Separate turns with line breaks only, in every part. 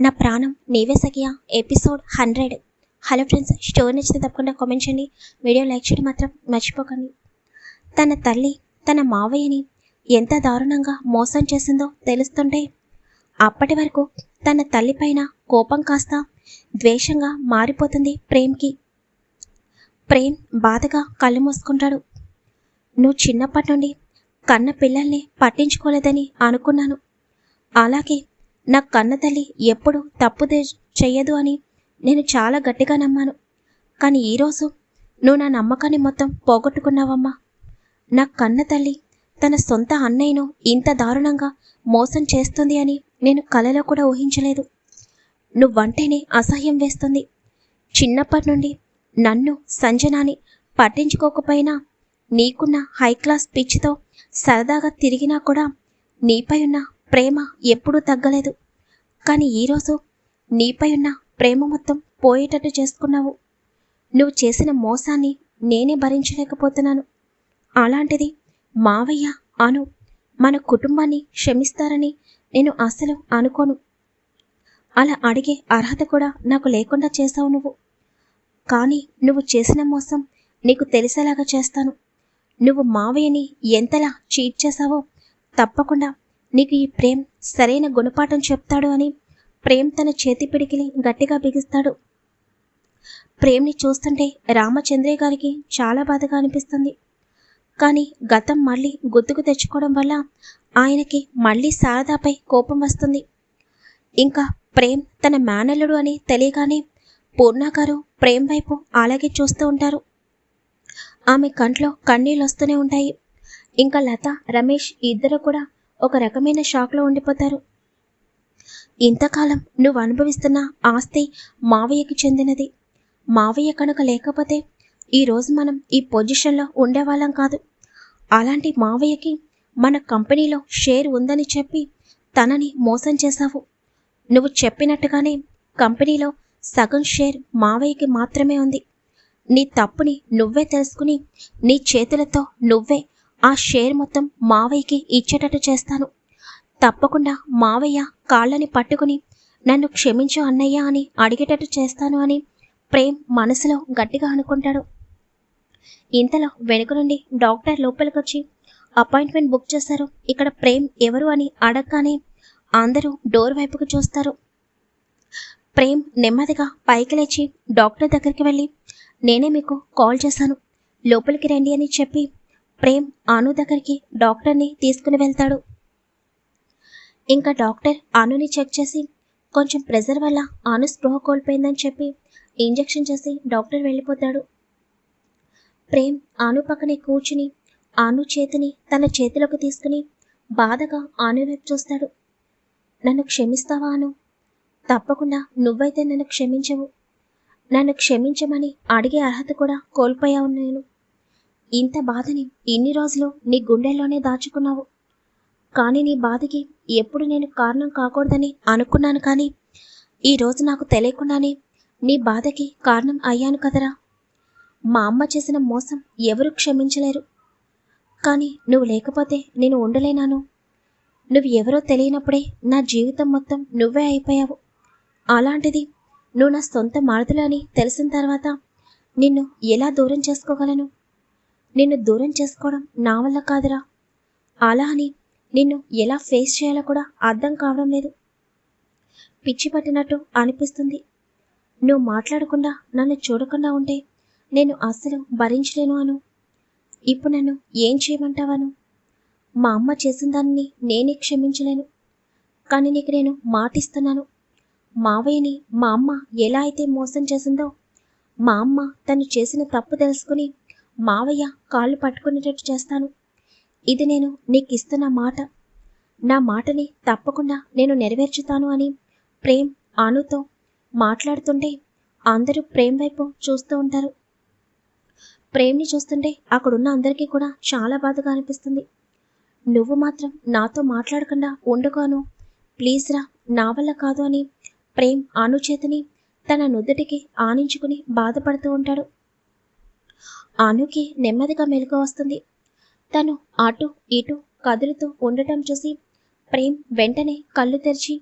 నా ప్రాణం నీవే సఖియా. Episode hundred. Hello friends story నచ్చితే తప్పకుండా కామెంట్ చేయండి. వీడియో లైక్ చేయడం మాత్రం మర్చిపోకండి. తన తల్లి తన మావయ్యని ఎంత దారుణంగా మోసం చేసిందో తెలుస్తుంటే అప్పటి వరకు తన తల్లిపైన కోపం కాస్త ద్వేషంగా మారిపోతుంది ప్రేమ్కి. ప్రేమ్ బాధగా కళ్ళు మూసుకుంటాడు. నువ్వు చిన్నప్పటి నుండి కన్న పిల్లల్ని పట్టించుకోలేదని అనుకున్నాను. అలాగే నా కన్న తల్లి ఎప్పుడు తప్పు చెయ్యదు అని నేను చాలా గట్టిగా నమ్మాను. కానీ ఈరోజు నువ్వు నా నమ్మకాన్ని మొత్తం పోగొట్టుకున్నావమ్మా. నా కన్న తల్లి తన సొంత అన్నయ్యను ఇంత దారుణంగా మోసం చేస్తుంది అని నేను కలలో కూడా ఊహించలేదు. నువ్వంటేనే అసహ్యం వేస్తుంది. చిన్నప్పటి నుండి నన్ను సంజనాని పట్టించుకోకపోయినా నీకున్న హై క్లాస్ పిచ్చితో సరదాగా తిరిగినా కూడా నీపై ఉన్న ప్రేమ ఎప్పుడూ తగ్గలేదు. కానీ ఈరోజు నీపై ఉన్న ప్రేమ మొత్తం పోయేటట్టు చేసుకున్నావు. నువ్వు చేసిన మోసాన్ని నేనే భరించలేకపోతున్నాను. అలాంటిది మావయ్య అను మన కుటుంబాన్ని క్షమిస్తారని నేను అసలు అనుకోను. అలా అడిగే అర్హత కూడా నాకు లేకుండా చేశావు నువ్వు. కానీ నువ్వు చేసిన మోసం నీకు తెలిసేలాగా చేస్తాను. నువ్వు మావయ్యని ఎంతలా చీట్ చేశావో తప్పకుండా నీకు ఈ ప్రేమ్ సరైన గుణపాఠం చెప్తాడు అని ప్రేమ్ తన చేతి పిడికిలి గట్టిగా బిగిస్తాడు. ప్రేమ్ని చూస్తుంటే రామచంద్రయ్య గారికి చాలా బాధగా అనిపిస్తుంది. కానీ గతం మళ్ళీ గుర్తుకు తెచ్చుకోవడం వల్ల ఆయనకి మళ్ళీ శారదాపై కోపం వస్తుంది. ఇంకా ప్రేమ్ తన మేనల్లుడు అని తెలియగానే పూర్ణ గారు ప్రేమ్ వైపు అలాగే చూస్తూ ఉంటారు. ఆమె కంట్లో కన్నీళ్ళు వస్తూనే ఉంటాయి. ఇంకా లత రమేష్ ఇద్దరు కూడా ఒక రకమైన షాక్లో ఉండిపోతారు. ఇంతకాలం నువ్వు అనుభవిస్తున్న ఆస్తి మావయ్యకి చెందినది. మావయ్య కనుక లేకపోతే ఈరోజు మనం ఈ పొజిషన్లో ఉండేవాళ్ళం కాదు. అలాంటి మావయ్యకి మన కంపెనీలో షేర్ ఉందని చెప్పి తనని మోసం చేశావు. నువ్వు చెప్పినట్టుగానే కంపెనీలో సగం షేర్ మావయ్యకి మాత్రమే ఉంది. నీ తప్పుని నువ్వే తెలుసుకుని నీ చేతులతో నువ్వే ఆ షేర్ మొత్తం మావయ్యకి ఇచ్చేటట్టు చేస్తాను. తప్పకుండా మావయ్య కాళ్ళని పట్టుకుని నన్ను క్షమించు అన్నయ్య అని అడిగేటట్టు చేస్తాను అని ప్రేమ్ మనసులో గట్టిగా అనుకుంటాడు. ఇంతలో వెనుక నుండి డాక్టర్ లోపలికొచ్చి అపాయింట్మెంట్ బుక్ చేశారు. ఇక్కడ ప్రేమ్ ఎవరు అని అడగగానే అందరూ డోర్ వైపుకు చూస్తారు. ప్రేమ్ నెమ్మదిగా పైకి లేచి డాక్టర్ దగ్గరికి వెళ్ళి నేనే మీకు కాల్ చేశాను. లోపలికి రండి అని చెప్పి ప్రేమ్ అను దగ్గరికి డాక్టర్ని తీసుకుని వెళ్తాడు. ఇంకా డాక్టర్ అనుని చెక్ చేసి కొంచెం ప్రెజర్ వల్ల ఆను స్పృహ కోల్పోయిందని చెప్పి ఇంజెక్షన్ చేసి డాక్టర్ వెళ్ళిపోతాడు. ప్రేమ్ ఆను పక్కనే కూర్చుని ఆను చేతిని తన చేతిలోకి తీసుకుని బాధగా ఆను వైపు చూస్తాడు. నన్ను క్షమిస్తావా అను తప్పకుండా నువ్వైతే నన్ను క్షమించవు. నన్ను క్షమించమని అడిగే అర్హత కూడా కోల్పోయావు నేను. ఇంత బాధని ఇన్ని రోజులు నీ గుండెల్లోనే దాచుకున్నావు. కానీ నీ బాధకి ఎప్పుడు నేను కారణం కాకూడదని అనుకున్నాను కానీ ఈరోజు నాకు తెలియకుండానే నీ బాధకి కారణం అయ్యాను కదరా. మా అమ్మ చేసిన మోసం ఎవరు క్షమించలేరు. కానీ నువ్వు లేకపోతే నేను ఉండలేనాను. నువ్వు ఎవరో తెలియనప్పుడే నా జీవితం మొత్తం నువ్వే అయిపోయావు. అలాంటిది నువ్వు నా సొంత మారుతులు అని తెలిసిన తర్వాత నిన్ను ఎలా దూరం చేసుకోగలను? నిన్ను దూరం చేసుకోవడం నా వల్ల కాదురా. అలా అని నిన్ను ఎలా ఫేస్ చేయాలో కూడా అర్థం కావడం లేదు. పిచ్చి పట్టినట్టు అనిపిస్తుంది. నువ్వు మాట్లాడకుండా నన్ను చూడకుండా ఉంటే నేను అస్సలు భరించలేను అను. ఇప్పుడు నన్ను ఏం చేయమంటావను? మా అమ్మ చేసిన దాన్ని నేనే క్షమించలేను. కానీ నీకు నేను మాటిస్తున్నాను. మావయ్యని మా అమ్మ ఎలా అయితే మోసం చేసిందో మా అమ్మ తను చేసిన తప్పు తెలుసుకుని మావయ్య కాళ్ళు పట్టుకునేటట్టు చేస్తాను. ఇది నేను నీకు ఇస్తున్న మాట. నా మాటని తప్పకుండా నేను నెరవేర్చుతాను అని ప్రేమ్ ఆనుతో మాట్లాడుతుంటే అందరూ ప్రేమ్ వైపు చూస్తూ ఉంటారు. ప్రేమ్ని చూస్తుంటే అక్కడున్న అందరికీ కూడా చాలా బాధగా అనిపిస్తుంది. నువ్వు మాత్రం నాతో మాట్లాడకుండా ఉండగాను ప్లీజ్ రా నా వల్ల కాదు అని ప్రేమ్ అను చేతిని తన నుదుటికి ఆనించుకుని బాధపడుతూ ఉంటాడు. అనుకి నెమ్మదిగా మెలకు వస్తుంది. తను అటు ఇటు కదులుతూ ఉండటం చూసి ప్రేమ్ వెంటనే కళ్ళు తెరిచి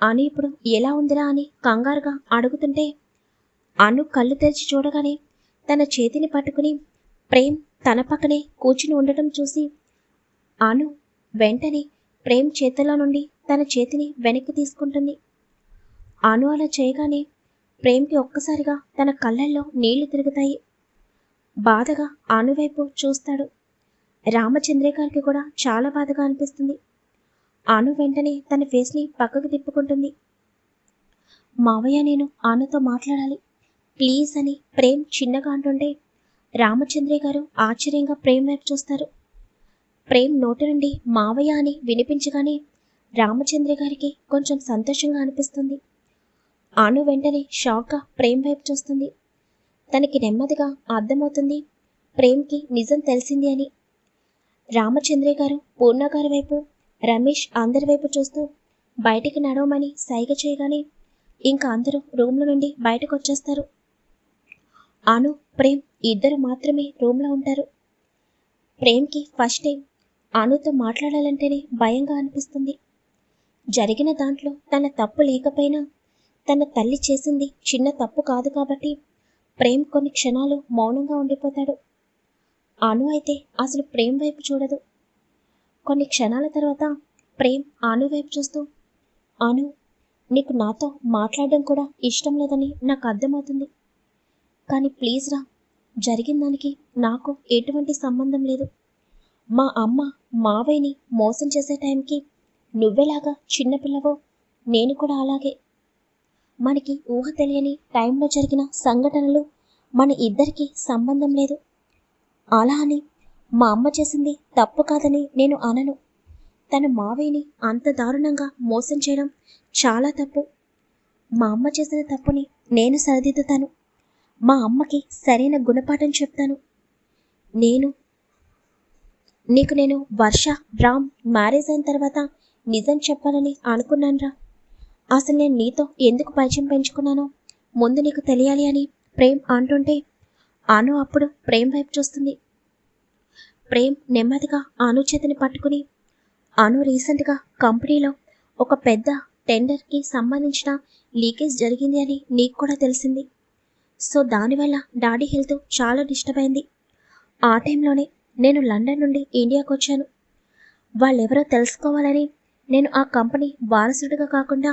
అను ఇప్పుడు ఎలా ఉందిరా? అని కంగారుగా అడుగుతుంటే అను కళ్ళు తెరిచి చూడగానే తన చేతిని పట్టుకుని ప్రేమ్ తన పక్కనే కూర్చుని ఉండటం చూసి అను వెంటనే ప్రేమ్ చేతిలో నుండి తన చేతిని వెనక్కి తీసుకుంటుంది. అను అలా చేయగానే ప్రేమ్కి ఒక్కసారిగా తన కళ్ళల్లో నీళ్ళు తిరుగుతాయి. బాధగా అను వైపు చూస్తాడు. రామచంద్రే గారికి కూడా చాలా బాధగా అనిపిస్తుంది. అను వెంటనే తన ఫేస్ని పక్కకు తిప్పుకుంటుంది. మావయ్య నేను ఆనుతో మాట్లాడాలి. ప్లీజ్ అని ప్రేమ్ చిన్నగా అంటుంటే రామచంద్రే గారు ఆశ్చర్యంగా ప్రేమ్ వైపు చూస్తారు. ప్రేమ్ నోటి నుండి మావయ్య అని వినిపించగానే రామచంద్ర గారికి కొంచెం సంతోషంగా అనిపిస్తుంది. అను వెంటనే షాక్గా ప్రేమ్ వైపు చూస్తుంది. తనకి నెమ్మదిగా అర్థమవుతుంది. ప్రేమ్కి నిజం తెలిసింది అని. రామచంద్రయ్య గారు పూర్ణ గారి వైపు రమేష్ అందరి వైపు చూస్తూ బయటికి నడవమని సైగ చేయగానే ఇంకా అందరూ రూమ్ల నుండి బయటకు వచ్చేస్తారు అను ప్రేమ్ ఇద్దరు మాత్రమే రూమ్లో ఉంటారు. ప్రేమ్కి ఫస్ట్ టైం అనుతో మాట్లాడాలంటేనే భయంగా అనిపిస్తుంది. జరిగిన దాంట్లో తన తప్పు లేకపోయినా తన తల్లి చేసింది చిన్న తప్పు కాదు కాబట్టి ప్రేమ్ కొన్ని క్షణాలు మౌనంగా ఉండిపోతాడు. అను అయితే అసలు ప్రేమ్ వైపు చూడదు. కొన్ని క్షణాల తర్వాత ప్రేమ్ ఆను వైపు చూస్తూ అను నీకు నాతో మాట్లాడడం కూడా ఇష్టం లేదని నాకు అర్థమవుతుంది. కానీ ప్లీజ్ రా జరిగిన దానికి నాకు ఎటువంటి సంబంధం లేదు. మా అమ్మ మావయ్యని మోసం చేసే టైంకి నువ్వెలాగా చిన్నపిల్లవో నేను కూడా అలాగే. మనకి ఊహ తెలియని టైంలో జరిగిన సంఘటనలు మన ఇద్దరికీ సంబంధం లేదు. అలా అని మా అమ్మ చేసింది తప్పు కాదని నేను అనను. తన మావయ్యని అంత దారుణంగా మోసం చేయడం చాలా తప్పు. మా అమ్మ చేసిన తప్పుని నేను సరిదిద్దుతాను. మా అమ్మకి సరైన గుణపాఠం చెప్తాను. నేను నీకు నేను వర్ష రామ్ మ్యారేజ్ అయిన తర్వాత నిజం చెప్పాలని అనుకున్నానురా. అసలు నేను నీతో ఎందుకు పరిచయం పెంచుకున్నాను? ముందు నీకు తెలియాలి అని ప్రేమ్ అంటుంటే అను అప్పుడు ప్రేమ్ వైపు చూస్తుంది. ప్రేమ్ నెమ్మదిగా అను చేతిని పట్టుకుని అను రీసెంట్గా కంపెనీలో ఒక పెద్ద టెండర్కి సంబంధించిన లీకేజ్ జరిగింది అని నీకు కూడా తెలిసింది. సో దానివల్ల డాడీ హెల్త్ చాలా డిస్టర్బ్ అయింది. ఆ టైంలోనే నేను లండన్ నుండి ఇండియాకు వచ్చాను. వాళ్ళెవరో తెలుసుకోవాలని నేను ఆ కంపెనీ వారసుడిగా కాకుండా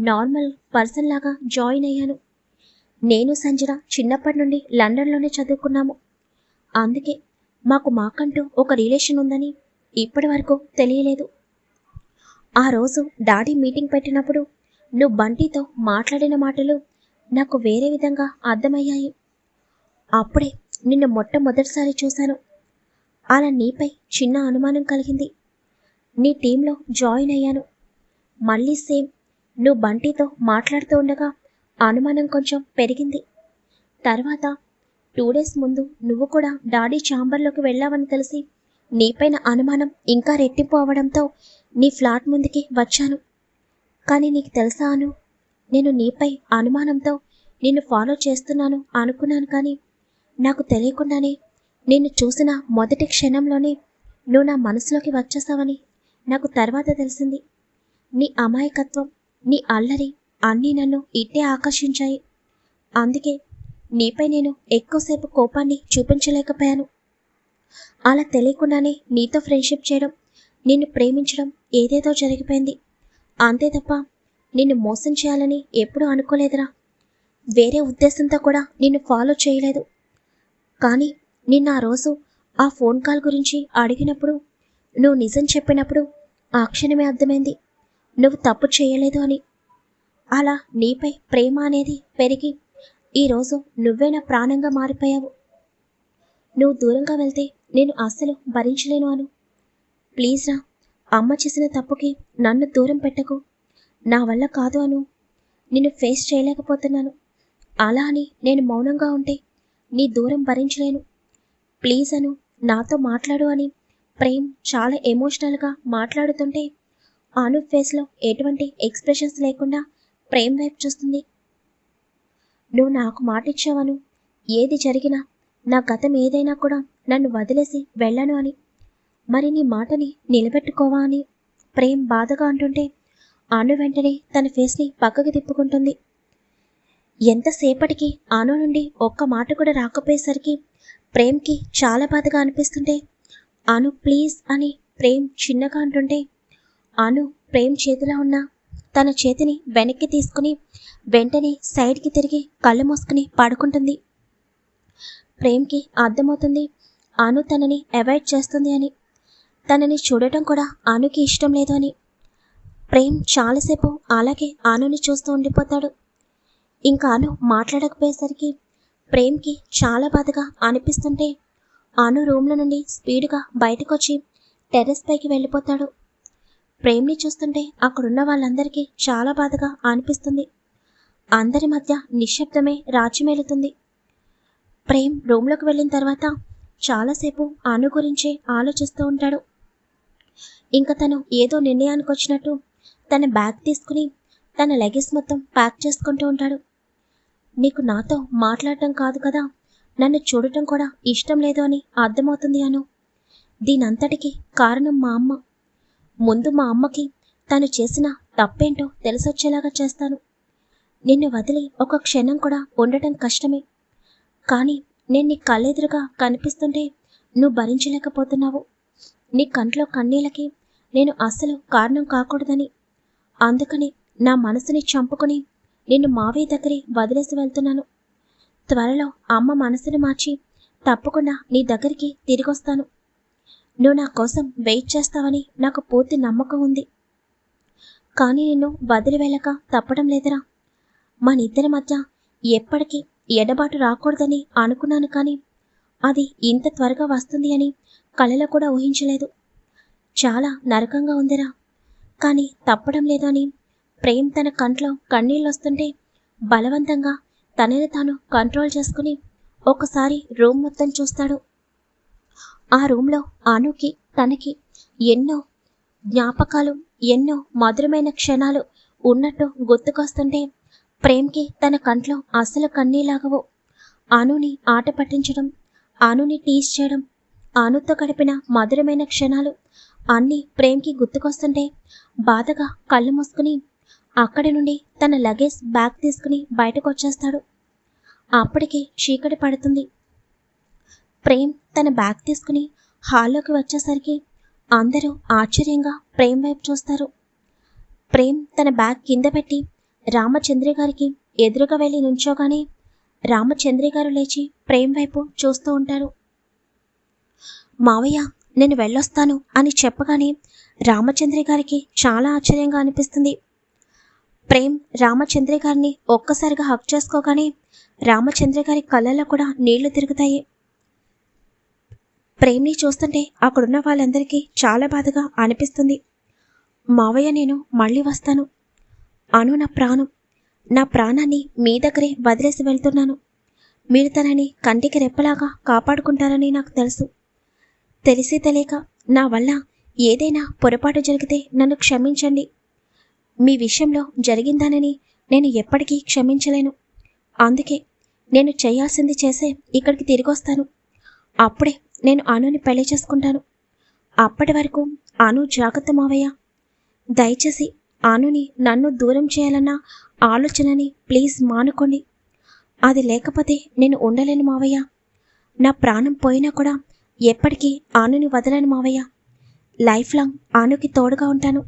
నార్మల్ పర్సన్ లాగా జాయిన్ అయ్యాను. నేను సంజన చిన్నప్పటి నుండి లండన్లోనే చదువుకున్నాము. అందుకే మాకు మాకంటూ ఒక రిలేషన్ ఉందని ఇప్పటి వరకు తెలియలేదు. ఆ రోజు డాడీ మీటింగ్ పెట్టినప్పుడు నువ్వు బంటితో మాట్లాడిన మాటలు నాకు వేరే విధంగా అర్థమయ్యాయి. అప్పుడే నిన్ను మొట్టమొదటిసారి చూశాను. అలా నీపై చిన్న అనుమానం కలిగింది. నీ టీంలో జాయిన్ అయ్యాను. మళ్ళీ సేమ్ నువ్వు బంటితో మాట్లాడుతూ ఉండగా అనుమానం కొంచెం పెరిగింది. తర్వాత టూ డేస్ ముందు నువ్వు కూడా డాడీ ఛాంబర్లోకి వెళ్ళావని తెలిసి నీపైన అనుమానం ఇంకా రెట్టింపు అవడంతో నీ ఫ్లాట్ ముందుకి వచ్చాను. కానీ నీకు తెలుసా అను నేను నీపై అనుమానంతో నిన్ను ఫాలో చేస్తున్నాను అనుకున్నాను కానీ నాకు తెలియకుండానే నిన్ను చూసిన మొదటి క్షణంలోనే నువ్వు నా మనసులోకి వచ్చేసావని నాకు తర్వాత తెలిసింది. నీ అమాయకత్వం నీ అల్లరి అన్నీ నన్ను ఇట్టే ఆకర్షించాయి. అందుకే నీపై నేను ఎక్కువసేపు కోపాన్ని చూపించలేకపోయాను. అలా తెలియకుండానే నీతో ఫ్రెండ్షిప్ చేయడం నిన్ను ప్రేమించడం ఏదేదో జరిగిపోయింది. అంతే తప్ప నిన్ను మోసం చేయాలని ఎప్పుడూ అనుకోలేదురా. వేరే ఉద్దేశంతో కూడా నిన్ను ఫాలో చేయలేదు. కానీ నిన్న ఆ రోజు ఆ ఫోన్ కాల్ గురించి అడిగినప్పుడు నువ్వు నిజం చెప్పినప్పుడు ఆ క్షణమే అర్థమైంది. నువ్వు తప్పు చేయలేదు అని. అలా నీపై ప్రేమ అనేది పెరిగి ఈరోజు నువ్వే నా ప్రాణంగా మారిపోయావు. నువ్వు దూరంగా వెళ్తే నేను అస్సలు భరించలేను అను. ప్లీజ్ రా అమ్మ చేసిన తప్పుకి నన్ను దూరం పెట్టకు. నా వల్ల కాదు అను. నిన్ను ఫేస్ చేయలేకపోతున్నాను. అలా అని నేను మౌనంగా ఉంటే నీ దూరం భరించలేను. ప్లీజ్ అను నాతో మాట్లాడు అని. ప్రేమ్ చాలా ఎమోషనల్గా మాట్లాడుతుంటే ఆను ఫేస్లో ఎటువంటి ఎక్స్ప్రెషన్స్ లేకుండా ప్రేమ్ వైపు చూస్తుంది. నువ్వు నాకు మాట ఇచ్చావను ఏది జరిగినా నా గతం ఏదైనా కూడా నన్ను వదిలేసి వెళ్ళను అని. మరి నీ మాటని నిలబెట్టుకోవా అని ప్రేమ్ బాధగా అంటుంటే ఆను వెంటనే తన ఫేస్ని పక్కకి తిప్పుకుంటుంది. ఎంతసేపటికి ఆను నుండి ఒక్క మాట కూడా రాకపోయేసరికి ప్రేమ్కి చాలా బాధగా అనిపిస్తుంటే అను ప్లీజ్ అని ప్రేమ్ చిన్నగా అంటుంటే అను ప్రేమ్ చేతిలో ఉన్న తన చేతిని వెనక్కి తీసుకుని వెంటనే సైడ్కి తిరిగి కళ్ళు మూసుకుని పడుకుంటుంది. ప్రేమ్కి అర్థమవుతుంది అను తనని అవాయిడ్ చేస్తుంది అని. తనని చూడటం కూడా అనుకి ఇష్టం లేదు అని. ప్రేమ్ చాలాసేపు అలాగే ఆనుని చూస్తూ ఉండిపోతాడు. ఇంకా అను మాట్లాడకపోయేసరికి ప్రేమ్కి చాలా బాధగా అనిపిస్తుంటే అను రూమ్లో నుండి స్పీడ్గా బయటకు వచ్చి టెర్రస్ పైకి వెళ్ళిపోతాడు. ప్రేమ్ని చూస్తుంటే అక్కడున్న వాళ్ళందరికీ చాలా బాధగా అనిపిస్తుంది. అందరి మధ్య నిశ్శబ్దమే రాజ్యమేలుతుంది ప్రేమ్ రూమ్లోకి వెళ్ళిన తర్వాత చాలాసేపు అను గురించే ఆలోచిస్తూ ఉంటాడు. ఇంకా తను ఏదో నిర్ణయానికి వచ్చినట్టు తన బ్యాగ్ తీసుకుని తన లగేజ్ మొత్తం ప్యాక్ చేసుకుంటూ ఉంటాడు. నీకు నాతో మాట్లాడటం కాదు కదా నన్ను చూడటం కూడా ఇష్టం లేదు అని అర్థమవుతుంది అను. దీనంతటికి కారణం మా అమ్మ. ముందు మా అమ్మకి తను చేసిన తప్పేంటో తెలిసొచ్చేలాగా చేస్తాను. నిన్ను వదిలి ఒక క్షణం కూడా ఉండటం కష్టమే. కానీ నేను నీ కళ్ళెదురుగా కనిపిస్తుంటే నువ్వు భరించలేకపోతున్నావు. నీ కంట్లో కన్నీళ్ళకి నేను అస్సలు కారణం కాకూడదని. అందుకని నా మనసుని చంపుకుని నిన్ను మావయ్య దగ్గరే వదిలేసి వెళ్తున్నాను. త్వరలో అమ్మ మనసుని మార్చి తప్పకుండా నీ దగ్గరికి తిరిగొస్తాను. నువ్వు నా కోసం వెయిట్ చేస్తావని నాకు పూర్తి నమ్మకం ఉంది. కానీ నిన్ను వదిలి వెళ్ళక తప్పడం లేదురా. మన ఇద్దరి మధ్య ఎప్పటికీ ఎడబాటు రాకూడదని అనుకున్నాను కానీ అది ఇంత త్వరగా వస్తుంది అని కళలో కూడా ఊహించలేదు. చాలా నరకంగా ఉందిరా. కానీ తప్పడం లేదు అని ప్రేమ్ తన కంట్లో కన్నీళ్ళు వస్తుంటే బలవంతంగా తనని తాను కంట్రోల్ చేసుకుని ఒకసారి రూమ్ మొత్తం చూస్తాడు. ఆ రూమ్లో అనుకి తనకి ఎన్నో జ్ఞాపకాలు ఎన్నో మధురమైన క్షణాలు ఉన్నట్టు గుర్తుకొస్తుంటే ప్రేమ్కి తన కంట్లో అసలు కన్నీలాగవు. అనుని ఆట పట్టించడం అనుని టీస్ చేయడం అనుతో గడిపిన మధురమైన క్షణాలు అన్నీ ప్రేమ్కి గుర్తుకొస్తుంటే బాధగా కళ్ళు మూసుకుని అక్కడి నుండి తన లగేజ్ బ్యాగ్ తీసుకుని బయటకు వచ్చేస్తాడు అప్పటికే చీకటి పడుతుంది. ప్రేమ్ తన బ్యాగ్ తీసుకుని హాల్లోకి వచ్చేసరికి అందరూ ఆశ్చర్యంగా ప్రేమ్ వైపు చూస్తారు. ప్రేమ్ తన బ్యాగ్ కింద పెట్టి రామచంద్రి గారికి ఎదురుగా వెళ్ళి నుంచోగానే రామచంద్రి గారు లేచి ప్రేమ్ వైపు చూస్తూ ఉంటారు. మావయ్య నేను వెళ్ళొస్తాను అని చెప్పగానే రామచంద్రి గారికి చాలా ఆశ్చర్యంగా అనిపిస్తుంది. ప్రేమ్ రామచంద్రి గారిని ఒక్కసారిగా హక్ చేసుకోగానే రామచంద్రి గారి కళ్ళల్లో కూడా నీళ్ళు తిరుగుతాయి. ప్రేమ్ని చూస్తుంటే అక్కడున్న వాళ్ళందరికీ చాలా బాధగా అనిపిస్తుంది. మావయ్య నేను మళ్ళీ వస్తాను. అను నా ప్రాణం. నా ప్రాణాన్ని మీ దగ్గరే వదిలేసి వెళ్తున్నాను. మీరు తనని కంటికి రెప్పలాగా కాపాడుకుంటారని నాకు తెలుసు. తెలిసి తెలియక నా వల్ల ఏదైనా పొరపాటు జరిగితే నన్ను క్షమించండి. మీ విషయంలో జరిగిందానని నేను ఎప్పటికీ క్షమించలేను. అందుకే నేను చేయాల్సింది చేసే ఇక్కడికి తిరిగొస్తాను. అప్పుడే నేను ఆనుని పెళ్ళి చేసుకుంటాను. అప్పటి వరకు ఆను జాగ్రత్త మావయ్య. దయచేసి ఆనుని నన్ను దూరం చేయాలన్న ఆలోచనని ప్లీజ్ మానుకోండి. అది లేకపోతే నేను ఉండలేను మావయ్య. నా ప్రాణం పోయినా కూడా ఎప్పటికీ ఆనుని వదలను మావయ్య. లైఫ్ లాంగ్ ఆనుకి తోడుగా ఉంటాను.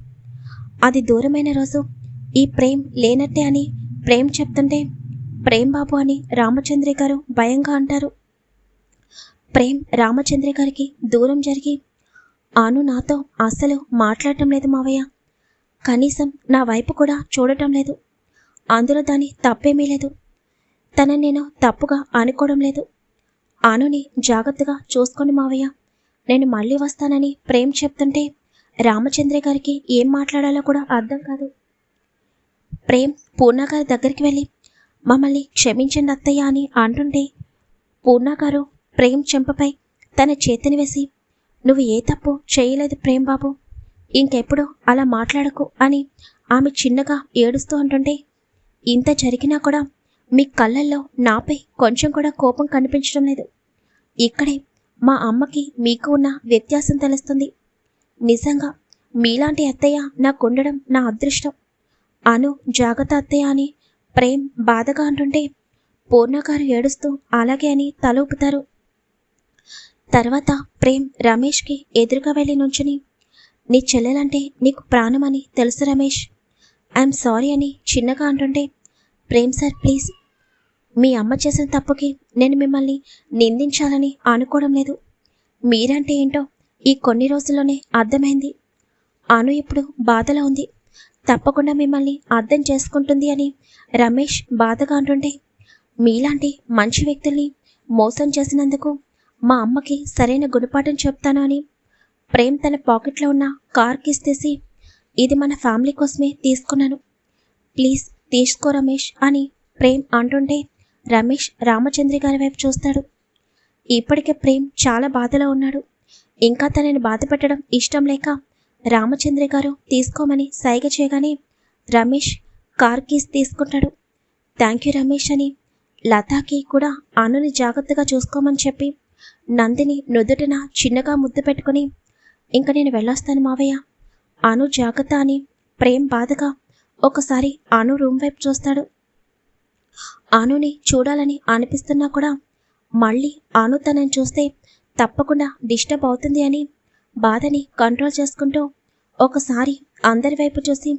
అది దూరమైన రోజు. ఈ ప్రేమ్ లేనట్టే అని ప్రేమ్ చెప్తుంటే ప్రేమ్ బాబు అని రామచంద్రి గారు భయంగా అంటారు. ప్రేమ్ రామచంద్రి గారికి దూరం జరిగి ఆను నాతో అస్సలు మాట్లాడటం లేదు మావయ్య. కనీసం నా వైపు కూడా చూడటం లేదు. అందులో దాని తప్పేమీ లేదు. తనని నేను తప్పుగా అనుకోవడం లేదు. ఆనుని జాగ్రత్తగా చూసుకోండి మావయ్య. నేను మళ్ళీ వస్తానని ప్రేమ్ చెప్తుంటే రామచంద్ర గారికి ఏం మాట్లాడాలో కూడా అర్థం కాదు. ప్రేమ్ పూర్ణ గారి దగ్గరికి వెళ్ళి మమ్మల్ని క్షమించండి అత్తయ్య అని అంటుంటే పూర్ణ గారు ప్రేమ్ చెంపపై తన చేతిని వేసి నువ్వు ఏ తప్పు చేయలేదు ప్రేమ్ బాబు. ఇంకెప్పుడు అలా మాట్లాడకు అని ఆమె చిన్నగా ఏడుస్తూ అంటుంటే ఇంత జరిగినా కూడా మీ కళ్ళల్లో నాపై కొంచెం కూడా కోపం కనిపించడం లేదు. ఇక్కడే మా అమ్మకి మీకు ఉన్న వ్యత్యాసం తెలుస్తుంది. నిజంగా మీలాంటి అత్తయ్య నాకుండడం నా అదృష్టం. అను జాగ్రత్త అత్తయ్య అని ప్రేమ్ బాధగా అంటుంటే పూర్ణగారు ఏడుస్తూ అలాగే అని తల ఊపుతారు తర్వాత ప్రేమ్ రమేష్కి ఎదురుగా వెళ్ళి నుంచుని నీ చెల్లెలంటే నీకు ప్రాణమని తెలుసు రమేష్. ఐఎమ్ సారీ అని చిన్నగా అంటుంటే ప్రేమ్ సార్ ప్లీజ్. మీ అమ్మ చేసిన తప్పుకి నేను మిమ్మల్ని నిందించాలని అనుకోవడం లేదు. మీరంటే ఏంటో ఈ కొన్ని రోజుల్లోనే అర్థమైంది. అను ఇప్పుడు బాధలో ఉంది. తప్పకుండా మిమ్మల్ని అర్థం చేసుకుంటుంది అని రమేష్ బాధగా అంటుంటే మీలాంటి మంచి వ్యక్తుల్ని మోసం చేసినందుకు మా అమ్మకి సరైన గుణపాఠం చెప్తాను అని. ప్రేమ్ తన పాకెట్లో ఉన్న కార్ కీస్ తీసి ఇది మన ఫ్యామిలీ కోసమే తీసుకున్నాను. ప్లీజ్ తీసుకో రమేష్ అని ప్రేమ్ అంటుంటే రమేష్ రామచంద్రి గారి వైపు చూస్తాడు. ఇప్పటికే ప్రేమ్ చాలా బాధలో ఉన్నాడు. ఇంకా తనని బాధ పెట్టడం ఇష్టం లేక రామచంద్రి గారు తీసుకోమని సైగ చేయగానే రమేష్ కార్ కీస్ తీసుకుంటాడు. థ్యాంక్ యూ రమేష్ అని లతాకి కూడా అనుని జాగ్రత్తగా చూసుకోమని చెప్పి నందిని నుదుటిన చిన్నగా ముద్దు పెట్టుకుని ఇంక నేను వెళ్ళొస్తాను మావయ్య. అను జాగ్రత్త అని ప్రేమ్ బాధగా ఒకసారి అను రూమ్ వైపు చూస్తాడు. అనుని చూడాలని అనిపిస్తున్నా కూడా మళ్ళీ అను తనని చూస్తే తప్పకుండా డిస్టర్బ్ అవుతుంది అని బాధని కంట్రోల్ చేసుకుంటూ ఒకసారి అందరి వైపు చూసి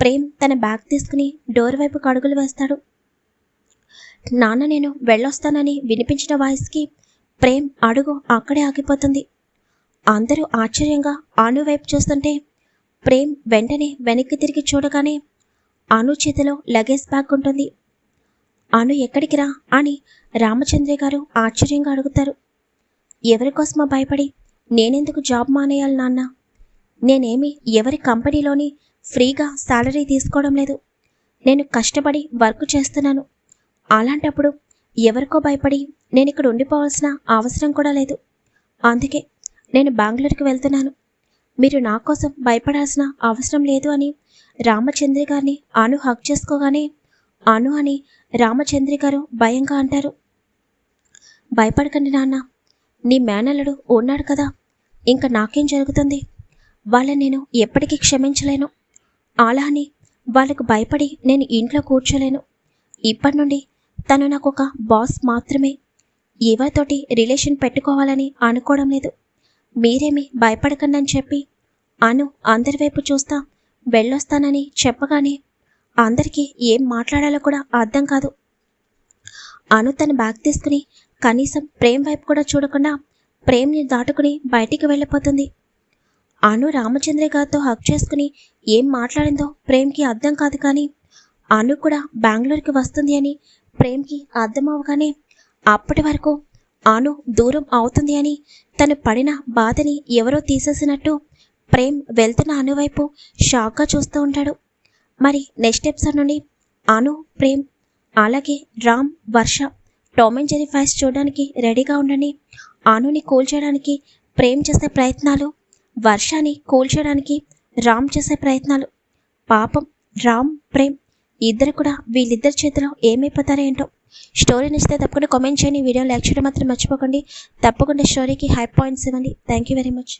ప్రేమ్ తన బ్యాగ్ తీసుకుని డోర్ వైపు కడుగులు వేస్తాడు. నాన్న నేను వెళ్ళొస్తానని వినిపించిన వాయిస్కి ప్రేమ్ అడుగు అక్కడే ఆగిపోతుంది. అందరూ ఆశ్చర్యంగా అను వైపు చూస్తుంటే ప్రేమ్ వెంటనే వెనక్కి తిరిగి చూడగానే అను చేతిలో లగేజ్ బ్యాగ్ ఉంటుంది. అను ఎక్కడికి రా అని రామచంద్ర గారు ఆశ్చర్యంగా అడుగుతారు. ఎవరి కోసమో భయపడి నేనెందుకు జాబ్ మానేయాలి నాన్న? నేనేమి ఎవరి కంపెనీలోని ఫ్రీగా శాలరీ తీసుకోవడం లేదు. నేను కష్టపడి వర్క్ చేస్తున్నాను. అలాంటప్పుడు ఎవరికో భయపడి నేను ఇక్కడ ఉండిపోవాల్సిన అవసరం కూడా లేదు. అందుకే నేను బెంగళూరుకి వెళ్తున్నాను. మీరు నా కోసం భయపడాల్సిన అవసరం లేదు అని రామచంద్రి గారిని అను హక్ చేసుకోగానే అను అని రామచంద్రి గారు భయంగా అంటారు. భయపడకండి నాన్న. నీ మేనల్లుడు ఉన్నాడు కదా. ఇంకా నాకేం జరుగుతుంది? వాళ్ళని నేను ఎప్పటికీ క్షమించలేను. అలా అని వాళ్ళకు భయపడి నేను ఇంట్లో కూర్చోలేను. ఇప్పటి నుండి తను నాకు ఒక బాస్ మాత్రమే. ఎవరితోటి రిలేషన్ పెట్టుకోవాలని అనుకోవడం లేదు. మీరేమి భయపడకండి అని చెప్పి అను అందరి వైపు చూస్తా వెళ్ళొస్తానని చెప్పగానే అందరికీ ఏం మాట్లాడాలో కూడా అర్థం కాదు. అను తన బ్యాగ్ తీసుకుని కనీసం ప్రేమ్ వైపు కూడా చూడకుండా ప్రేమ్ని దాటుకుని బయటికి వెళ్ళిపోతుంది. అను రామచంద్ర గారితో హక్ చేసుకుని ఏం మాట్లాడిందో ప్రేమ్కి అర్థం కాదు కానీ అను కూడా బెంగళూరుకి వస్తుంది అని ప్రేమ్కి అర్థమవగానే అప్పటి వరకు అను దూరం అవుతుంది అని తను పడిన బాధని ఎవరో తీసేసినట్టు ప్రేమ్ వెళ్తున్న అను వైపు షాక్గా చూస్తూ ఉంటాడు. మరి నెక్స్ట్ ఎపిసోడ్ నుండి అను ప్రేమ్ అలాగే Ram Varsha Tom and Jerry files చూడడానికి రెడీగా ఉండండి. అనుని కూల్చేయడానికి ప్రేమ్ చేసే ప్రయత్నాలు వర్షాన్ని కూల్చేయడానికి రామ్ చేసే ప్రయత్నాలు. పాపం రామ్ ప్రేమ్ ఇద్దరు కూడా వీళ్ళిద్దరి చేతిలో ఏమైపోతారో ఏంటో? స్టోరీ నచ్చితే తప్పకుండా కామెంట్ చేయండి. వీడియో లైక్ చేయడం మాత్రం మర్చిపోకండి. తప్పకుండా స్టోరీకి హై పాయింట్స్ ఇవ్వండి. Thank you very much